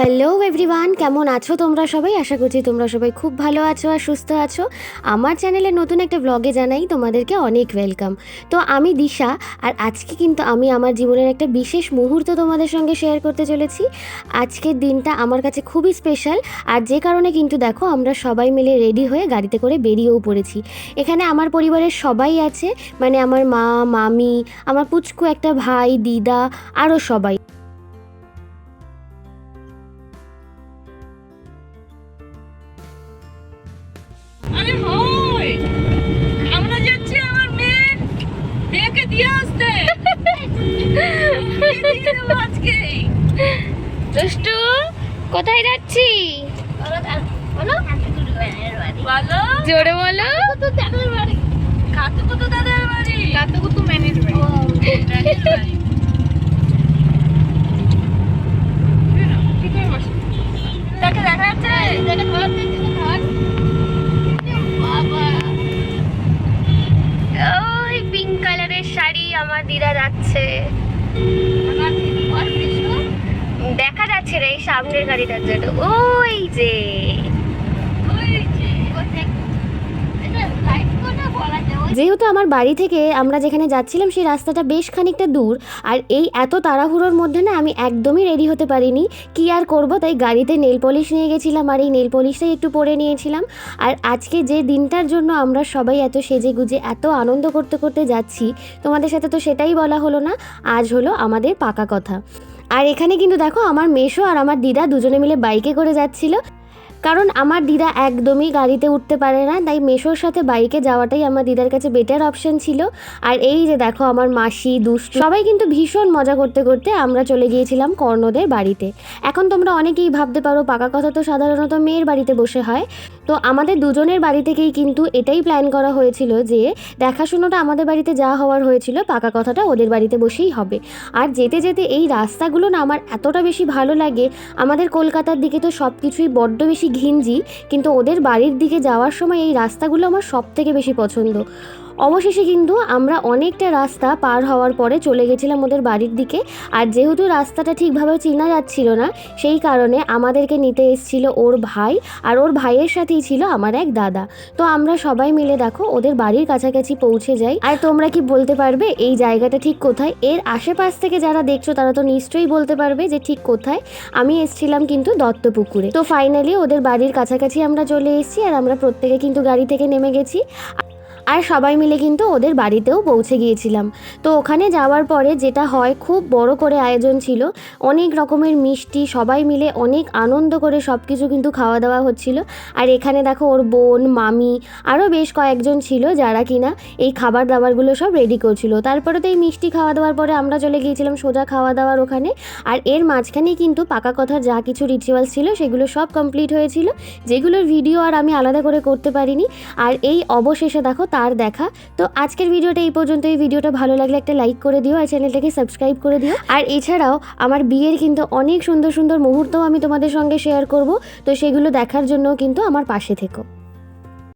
Hello everyone কেমন আছো তোমরা সবাই? আশা করছি তোমরা সবাই খুব ভালো আছো আর সুস্থ আছো। আমার চ্যানেলে নতুন একটা ব্লগে জানাই তোমাদেরকে অনেক ওয়েলকাম তো আমি দিশা, আর আজকে কিন্তু আমি আমার জীবনের একটা বিশেষ মুহূর্ত তোমাদের সঙ্গে শেয়ার করতে চলেছি। আজকের দিনটা আমার কাছে খুবই স্পেশাল আর যে কারণে কিন্তু দেখো আমরা সবাই মিলে রেডি হয়ে গাড়িতে করে বেরিয়েও পড়েছি। এখানে আমার পরিবারের সবাই আছে মানে আমার মা, মামি, আমার পুচকু একটা ভাই, দিদা আরও সবাই। দিয়ে আসতে আজকে দুষ্টু কোথায় যাচ্ছি বলো জোরে বলো কাতুকুতু দাদার বাড়ি কাতুকুতু ম্যানের বাড়ি বাড়ি তাকে দেখা যাচ্ছে ওই পিঙ্ক কালারের শাড়ি আমার দিদা যাচ্ছে। দেখা যাচ্ছে রে এই সামনের গাড়িটার জন্য। ওই যে। যেহেতু আমার বাড়ি থেকে আমরা যেখানে যাচ্ছিলাম, সেই রাস্তাটা বেশ খানিকটা দূর। আর এই এত তাড়াহুড়োর মধ্যে না আমি একদমই রেডি হতে পারিনি। কি আর করব? তাই গাড়িতে নেল পলিশ নিয়ে গেছিলাম আর এই নেল পলিশটাই একটু পরে নিয়েছিলাম। আর আজকে যে দিনটার জন্য আমরা সবাই এত সেজে গুজে এত আনন্দ করতে করতে যাচ্ছি, তোমাদের সাথে তো সেটাই বলা হলো না, আজ হলো আমাদের পাকা কথা। আর এখানে কিন্তু দেখো, আমার মেশো আর আমার দিদা দুজনে মিলে বাইকে করে যাচ্ছিল। কারণ আমার দিদা একদমই গাড়িতে উঠতে পারে না, তাই মেশোর সাথে বাইকে যাওয়াটাই আমার দিদার কাছে বেটার অপশন ছিল। আর এই যে দেখো আমার মাসি, দুষ্টু, সবাই কিন্তু ভীষণ মজা করতে করতে আমরা চলে গিয়েছিলাম কর্ণদের বাড়িতে। এখন তোমরা অনেকেই ভাবতে পারো, পাকা কথা তো সাধারণত মেয়ের বাড়িতে বসে হয়। তো আমাদের দুজনের বাড়ি থেকেই কিন্তু এটাই প্ল্যান করা হয়েছিল যে, দেখাশোনাটা আমাদের বাড়িতে যা হওয়ার হয়েছিল, পাকা কথাটা ওদের বাড়িতে বসেই হবে। আর যেতে যেতে এই রাস্তাগুলো না আমার এতটা বেশি ভালো লাগে, আমাদের কলকাতার দিকে তো সব কিছুই বড্ড বেশি ঘিঞ্জি, কিন্তু ওদের বাড়ির দিকে যাওয়ার সময় এই রাস্তাগুলো আমার সব থেকে বেশি পছন্দ। অবশেষে কিন্তু আমরা অনেকটা রাস্তা পার হওয়ার পরে চলে গেছিলাম ওদের বাড়ির দিকে। আর যেহেতু রাস্তাটা ঠিকভাবে চেনা যাচ্ছিল না, সেই কারণে আমাদেরকে নিতে এসেছিল ওর ভাই আর ওর ভাইয়ের সাথেই ছিল আমার এক দাদা। তো আমরা সবাই মিলে দেখো ওদের বাড়ির কাছাকাছি পৌঁছে যাই। আর তোমরা কি বলতে পারবে এই জায়গাটা ঠিক কোথায়? এর আশেপাশ থেকে যারা দেখছ তারা তো নিশ্চয়ই বলতে পারবে যে ঠিক কোথায়। আমি এসেছিলাম কিন্তু দত্তপুকুরে। তো ফাইনালি ওদের বাড়ির কাছাকাছি আমরা চলে এসেছি আর আমরা প্রত্যেকে কিন্তু গাড়ি থেকে নেমে গেছি। আর সবাই মিলে কিন্তু ওদের বাড়িতেও পৌঁছে গিয়েছিলাম। তো ওখানে যাওয়ার পরে যেটা হয়, খুব বড় করে আয়োজন ছিল। অনেক রকমের মিষ্টি, সবাই মিলে অনেক আনন্দ করে সব কিছু কিন্তু খাওয়া দাওয়া হচ্ছিল। আর এখানে দেখো ওর বোন, মামি, আরও বেশ কয়েকজন ছিল যারা কিনা এই খাবার দাবারগুলো সব রেডি করছিল। তারপরে তো এই মিষ্টি খাওয়া দাওয়ার পরে আমরা চলে গিয়েছিলাম সোজা খাওয়া দাওয়ার ওখানে। আর এর মাঝখানে কিন্তু পাকা কথার যা কিছু রিচুয়ালস ছিল, সেগুলো সব কমপ্লিট হয়েছিল। যেগুলোর ভিডিও আর আমি আলাদা করে করতে পারিনি। আর এই অবশেষে দেখো তার দেখা। তো আজকের ভিডিওটা এই পর্যন্ত এই ভিডিওটা ভালো লাগলে একটা লাইক করে দিও আর চ্যানেলটাকে সাবস্ক্রাইব করে দিও। আর এছাড়াও আমার বিয়ের কিন্তু অনেক সুন্দর সুন্দর মুহূর্তও আমি তোমাদের সঙ্গে শেয়ার করব। তো সেগুলো দেখার জন্য কিন্তু আমার পাশে থেকো।